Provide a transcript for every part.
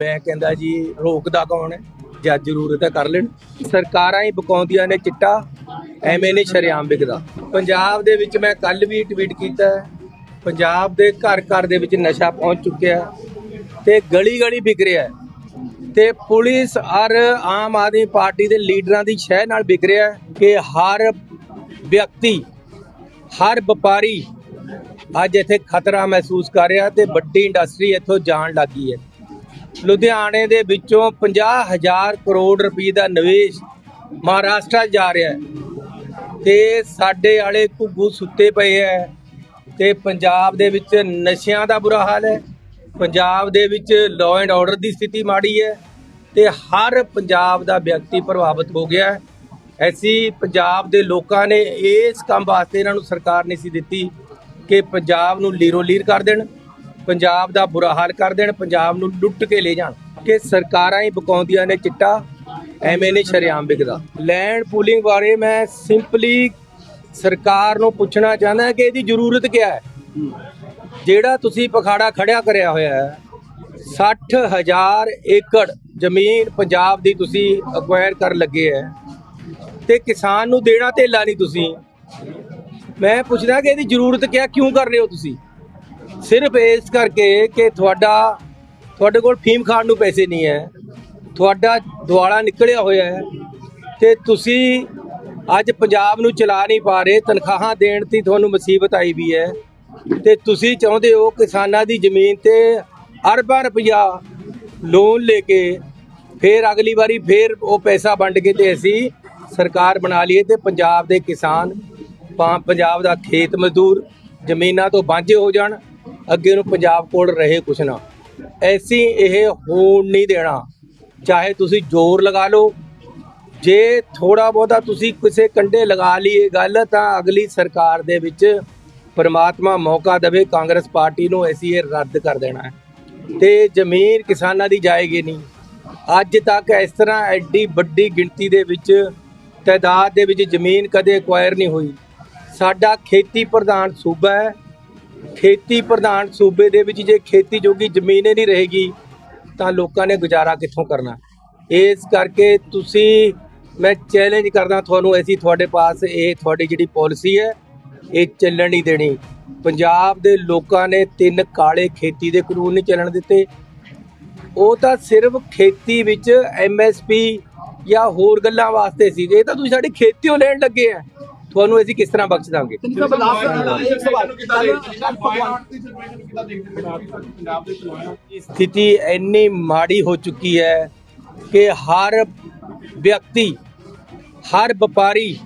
ਮੈਂ ਕਹਿੰਦਾ ਜੀ, ਰੋਕਦਾ ਕੌਣ ਹੈ? ਜਦ ਜ਼ਰੂਰਤ ਹੈ ਕਰ ਲੈਣ। ਸਰਕਾਰਾਂ ਹੀ ਬਕਾਉਂਦੀਆਂ ਨੇ ਚਿੱਟਾ, ਐਵੇਂ ਨਹੀਂ ਸ਼ਰੇਆਮ ਵਿਕਦਾ। ਪੰਜਾਬ ਦੇ ਵਿੱਚ ਮੈਂ ਕੱਲ ਵੀ ਟਵੀਟ ਕੀਤਾ ਪੰਜਾਬ ਦੇ ਘਰ ਘਰ ਦੇ ਵਿੱਚ ਨਸ਼ਾ ਪਹੁੰਚ ਚੁੱਕਿਆ ਹੈ ਤੇ ਗਲੀ ਗਲੀ ਵਿਕ ਰਿਹਾ ਹੈ। ਤੇ ਪੁਲਿਸ ਔਰ ਆਮ ਆਦਮੀ ਪਾਰਟੀ ਦੇ ਲੀਡਰਾਂ ਦੀ ਸ਼ਹਿ ਨਾਲ ਵਿਕ ਰਿਹਾ ਕਿ ਹਰ ਵਿਅਕਤੀ, ਹਰ ਵਪਾਰੀ ਅੱਜ ਇੱਥੇ ਖਤਰਾ ਮਹਿਸੂਸ ਕਰ ਰਿਹਾ ਤੇ ਵੱਡੀ ਇੰਡਸਟਰੀ ਇੱਥੋਂ ਜਾਣ ਲੱਗੀ ਹੈ। ਲੁਧਿਆਣੇ ਦੇ ਵਿੱਚੋਂ 50000 ਕਰੋੜ ਰੁਪਏ ਦਾ ਨਿਵੇਸ਼ ਮਹਾਰਾਸ਼ਟਰ ਜਾ ਰਿਹਾ ਹੈ। ਤੇ ਸਾਡੇ ਵਾਲੇ ਘੁੱਗੂ ਸੁੱਤੇ ਪਏ ਐ ਤੇ ਪੰਜਾਬ ਦੇ ਵਿੱਚ ਨਸ਼ਿਆਂ ਦਾ ਬੁਰਾ ਹਾਲ ਹੈ। ਪੰਜਾਬ ਦੇ ਵਿੱਚ ਲਾਅ ਐਂਡ ਆਰਡਰ ਦੀ ਸਥਿਤੀ ਮਾੜੀ ਹੈ ਤੇ ਹਰ ਪੰਜਾਬ ਦਾ ਵਿਅਕਤੀ ਪ੍ਰਭਾਵਿਤ ਹੋ ਗਿਆ ਹੈ। ਐਸੀ ਪੰਜਾਬ ਦੇ ਲੋਕਾਂ ਨੇ ਇਸ ਕੰਮ ਵਾਸਤੇ ਇਹਨਾਂ ਨੂੰ ਸਰਕਾਰ ਨਹੀਂ ਸੀ ਦਿੱਤੀ ਕਿ ਪੰਜਾਬ ਨੂੰ ਲੀਰੋ ਲੀਰ ਕਰ ਦੇਣ। ਪੰਜਾਬ ਦਾ ਬੁਰਾ ਹਾਲ ਕਰ ਦੇਣ, ਪੰਜਾਬ ਨੂੰ ਲੁੱਟ ਕੇ ਲੈ ਜਾਣ। ਕਿ ਸਰਕਾਰਾਂ ਹੀ ਬਕਾਉਂਦੀਆਂ ਨੇ ਚਿੱਟਾ, ਐਵੇਂ ਨਹੀਂ ਸ਼ਰੇਆਮ ਵਿਕਦਾ। ਲੈਂਡ ਪੂਲਿੰਗ ਬਾਰੇ ਮੈਂ ਸਿੰਪਲੀ ਸਰਕਾਰ ਨੂੰ ਪੁੱਛਣਾ ਚਾਹੁੰਦਾ ਕਿ ਇਹਦੀ ਜ਼ਰੂਰਤ ਕੀ ਹੈ? ਜਿਹੜਾ ਤੁਸੀਂ ਪਖਾੜਾ ਖੜਿਆ ਕਰਿਆ ਹੋਇਆ ਹੈ 60000 ਏਕੜ ਜ਼ਮੀਨ ਪੰਜਾਬ ਦੀ ਤੁਸੀਂ ਅਕਵਾਇਰ ਕਰਨ ਲੱਗੇ ਹੈ ਤੇ ਕਿਸਾਨ ਨੂੰ ਦੇਣਾ ਧੇਲਾ ਨਹੀਂ ਤੁਸੀਂ। ਮੈਂ ਪੁੱਛਦਾ ਕਿ ਇਹਦੀ ਜ਼ਰੂਰਤ ਕਿਆ, ਕਿਉਂ ਕਰ ਰਹੇ ਹੋ ਤੁਸੀਂ? ਸਿਰਫ ਇਸ ਕਰਕੇ ਕਿ ਤੁਹਾਡਾ, ਤੁਹਾਡੇ ਕੋਲ ਫੀਮ ਖਾਣ ਨੂੰ ਪੈਸੇ ਨਹੀਂ ਹੈ। ਤੁਹਾਡਾ ਦੁਆਲਾ ਨਿਕਲਿਆ ਹੋਇਆ ਹੈ ਤੇ ਤੁਸੀਂ ਅੱਜ ਪੰਜਾਬ ਨੂੰ ਚਲਾ ਨਹੀਂ ਪਾ ਰਹੇ, ਤਨਖਾਹਾਂ ਦੇਣ ਦੀ ਤੁਹਾਨੂੰ ਮੁਸੀਬਤ ਆਈ ਵੀ ਹੈ। ਤੇ ਤੁਸੀਂ ਚਾਹੁੰਦੇ ਹੋ ਕਿਸਾਨਾਂ ਦੀ ਜ਼ਮੀਨ ਤੇ ਅਰਬਾਂ ਰੁਪਇਆ ਲੋਨ ਲੈ ਕੇ ਫਿਰ ਅਗਲੀ ਵਾਰੀ ਫਿਰ ਉਹ ਪੈਸਾ ਵੰਡ ਕੇ ਤੇ ਅਸੀਂ ਸਰਕਾਰ ਬਣਾ ਲਈਏ ਤੇ ਪੰਜਾਬ ਦੇ ਕਿਸਾਨ, ਪਾ- ਪੰਜਾਬ ਦਾ ਖੇਤ ਮਜ਼ਦੂਰ ਜ਼ਮੀਨਾਂ ਤੋਂ ਵਾਂਝੇ ਹੋ ਜਾਣ। ਅੱਗੇ ਨੂੰ ਪੰਜਾਬ ਕੋਲ ਰਹੇ ਕੁਛ ਨਾ। ਐਸੀ ਇਹ ਹੋਣ ਨਹੀਂ ਦੇਣਾ। ਚਾਹੇ ਤੁਸੀਂ ਜ਼ੋਰ ਲਗਾ ਲਓ। ਜੇ ਥੋੜਾ ਬਹੁਤਾ ਤੁਸੀਂ ਕਿਸੇ ਕੰਡੇ ਲਗਾ ਲਈਏ ਗੱਲ, ਤਾਂ ਅਗਲੀ ਸਰਕਾਰ ਦੇ ਵਿੱਚ ਪਰਮਾਤਮਾ ਮੌਕਾ ਦੇਵੇ, ਕਾਂਗਰਸ ਪਾਰਟੀ ਨੂੰ ਐਸੀ ਇਹ ਰੱਦ ਕਰ ਦੇਣਾ ਹੈ। ਤੇ ਜ਼ਮੀਨ ਕਿਸਾਨਾਂ ਦੀ ਜਾਏਗੀ ਨਹੀਂ। ਅੱਜ ਤੱਕ ਇਸ ਤਰ੍ਹਾਂ ਐਡੀ ਵੱਡੀ ਗਿਣਤੀ ਦੇ ਵਿੱਚ, ਤਾਦਾਦ ਦੇ ਵਿੱਚ ਜ਼ਮੀਨ ਕਦੇ ਐਕਵਾਇਰ ਨਹੀਂ ਹੋਈ। ਸਾਡਾ ਖੇਤੀ ਪ੍ਰਧਾਨ ਸੂਬਾ ਹੈ। ਖੇਤੀ ਪ੍ਰਧਾਨ ਸੂਬੇ ਦੇ ਵਿੱਚ ਜੇ ਖੇਤੀ ਜੋਗੀ ਜ਼ਮੀਨ ਹੀ ਨਹੀਂ ਰਹੇਗੀ, ਤਾਂ ਲੋਕਾਂ ਨੇ ਗੁਜ਼ਾਰਾ ਕਿੱਥੋਂ ਕਰਨਾ? ਇਸ ਕਰਕੇ ਤੁਸੀਂ, ਮੈਂ ਚੈਲੰਜ ਕਰਦਾ ਤੁਹਾਨੂੰ ਐਸੀ ਤੁਹਾਡੇ ਪਾਸ ਇਹ ਤੁਹਾਡੀ ਜਿਹੜੀ ਪਾਲਿਸੀ ਹੈ, ਇਹ ਚੱਲਣ ਨਹੀਂ ਦੇਣੀ। ਪੰਜਾਬ ਦੇ ਲੋਕਾਂ ਨੇ ਤਿੰਨ ਕਾਲੇ ਖੇਤੀ ਦੇ ਕਾਨੂੰਨ ਨਹੀਂ ਚੱਲਣ ਦਿੱਤੇ। ਉਹ ਤਾਂ ਸਿਰਫ ਖੇਤੀ ਵਿੱਚ ਐਮਐਸਪੀ ਜਾਂ ਹੋਰ ਗੱਲਾਂ ਵਾਸਤੇ ਸੀ ਇਹ ਤਾਂ ਤੁਸੀਂ ਸਾਡੀ ਖੇਤੀਓ ਲੈਣ ਲੱਗੇ ਆ। ਤੁਹਾਨੂੰ ਅਸੀਂ ਕਿਸ ਤਰ੍ਹਾਂ ਬਖਸ਼ ਦਾਂਗੇ? ਸਥਿਤੀ ਇੰਨੀ ਮਾੜੀ ਹੋ ਚੁੱਕੀ ਹੈ ਕਿ ਹਰ ਵਿਅਕਤੀ ਹਰ ਵਪਾਰੀ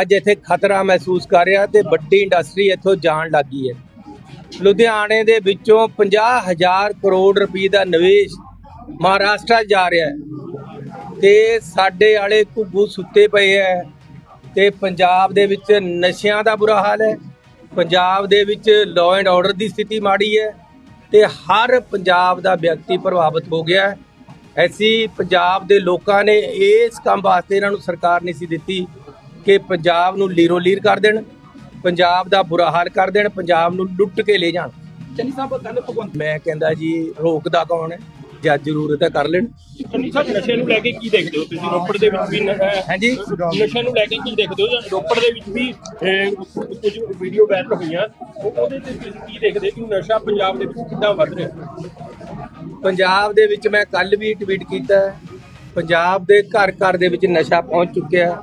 ਅੱਜ ਇੱਥੇ ਖਤਰਾ ਮਹਿਸੂਸ ਕਰ ਰਿਹਾ ਤੇ ਵੱਡੀ ਇੰਡਸਟਰੀ ਇੱਥੋਂ ਜਾਣ ਲੱਗੀ ਹੈ। ਲੁਧਿਆਣੇ ਦੇ ਵਿੱਚੋਂ 50000 ਕਰੋੜ ਰੁਪਏ ਦਾ ਨਿਵੇਸ਼ ਮਹਾਰਾਸ਼ਟਰ ਜਾ ਰਿਹਾ ਹੈ ਤੇ ਸਾਡੇ ਵਾਲੇ ਘੁੱਗੂ ਸੁੱਤੇ ਪਏ ਐ ਤੇ ਪੰਜਾਬ ਦੇ ਵਿੱਚ ਨਸ਼ਿਆਂ ਦਾ ਬੁਰਾ ਹਾਲ ਹੈ। ਪੰਜਾਬ ਦੇ ਵਿੱਚ ਲਾਅ ਐਂਡ ਆਰਡਰ ਦੀ ਸਥਿਤੀ ਮਾੜੀ ਹੈ ਤੇ ਹਰ ਪੰਜਾਬ ਦਾ ਵਿਅਕਤੀ ਪ੍ਰਭਾਵਿਤ ਹੋ ਗਿਆ ਹੈ। ਐਸੀ ਪੰਜਾਬ ਦੇ ਲੋਕਾਂ ਨੇ ਇਸ ਕੰਮ ਵਾਸਤੇ ਇਹਨਾਂ ਨੂੰ ਸਰਕਾਰ ਨਹੀਂ ਸੀ ਦਿੱਤੀ ਕਿ ਪੰਜਾਬ ਨੂੰ ਲੀਰੋ ਲੀਰ ਕਰ ਦੇਣ ਪੰਜਾਬ ਦਾ ਬੁਰਾ ਹਾਲ ਕਰ ਦੇਣ ਪੰਜਾਬ ਨੂੰ ਲੁੱਟ ਕੇ ਲੈ ਜਾਣ। ਚੰਨੀ ਸਾਹਿਬ ਕੱਲ ਭਗਵੰਤ ਮੈਂ ਕਹਿੰਦਾ ਜੀ ਰੋਕਦਾ ਕੌਣ ਹੈ? ਜਦ ਜ਼ਰੂਰਤ ਹੈ ਕਰ ਲੈਣ। ਚੰਨੀ ਸਾਹਿਬ ਨਸ਼ੇ ਨੂੰ ਲੈ ਕੇ ਕੀ ਦੇਖਦੇ ਹੋ ਤੁਸੀਂ? ਰੋਪੜ ਦੇ ਵਿੱਚ ਵੀ ਨ- ਅਹ, ਹਾਂਜੀ। ਨਸ਼ੇ ਨੂੰ ਲੈ ਕੇ ਕੀ ਦੇਖਦੇ ਹੋ? ਜਾਂ ਰੋਪੜ ਦੇ ਵਿੱਚ ਵੀ ਅਹ, ਕੁਝ ਵੀਡੀਓ ਵਾਇਰਲ ਹੋਈਆਂ। ਉਹ- ਉਹਦੇ ਤੇ ਤੁਸੀਂ ਕੀ ਦੇਖਦੇ ਕਿ ਨਸ਼ਾ ਪੰਜਾਬ ਦੇ ਵਿੱਚ ਕਿੱਦਾਂ ਵੱਧ ਰਿਹਾ? ਪੰਜਾਬ ਦੇ ਵਿੱਚ ਮੈਂ ਕੱਲ ਵੀ ਟਵੀਟ ਕੀਤਾ। ਹੈ, ਪੰਜਾਬ ਦੇ ਘਰ ਘਰ ਦੇ ਵਿੱਚ ਨਸ਼ਾ ਪਹੁੰਚ ਚੁੱਕਿਆ। ਹੈ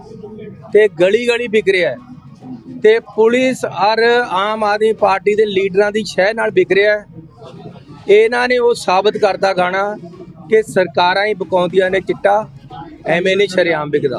ਤੇ ਗਲੀ ਗਲੀ ਵਿਕ ਰਿਹਾ ਹੈ। ਤੇ ਪੁਲਿਸ ਔਰ ਆਮ ਆਦਮੀ ਪਾਰਟੀ ਦੇ ਲੀਡਰਾਂ ਦੀ ਸ਼ਹਿ ਨਾਲ ਵਿਕ ਰਿਹਾ ਹੈ। ਇਹਨਾਂ ਨੇ ਉਹ ਸਾਬਤ ਕਰਤਾ ਗਾਣਾ ਕਿ ਸਰਕਾਰਾਂ ਹੀ ਬਕਾਉਂਦੀਆਂ ਨੇ ਚਿੱਟਾ, ਐਵੇਂ ਨਹੀਂ ਸ਼ਰੇਆਮ ਵਿਕਦਾ।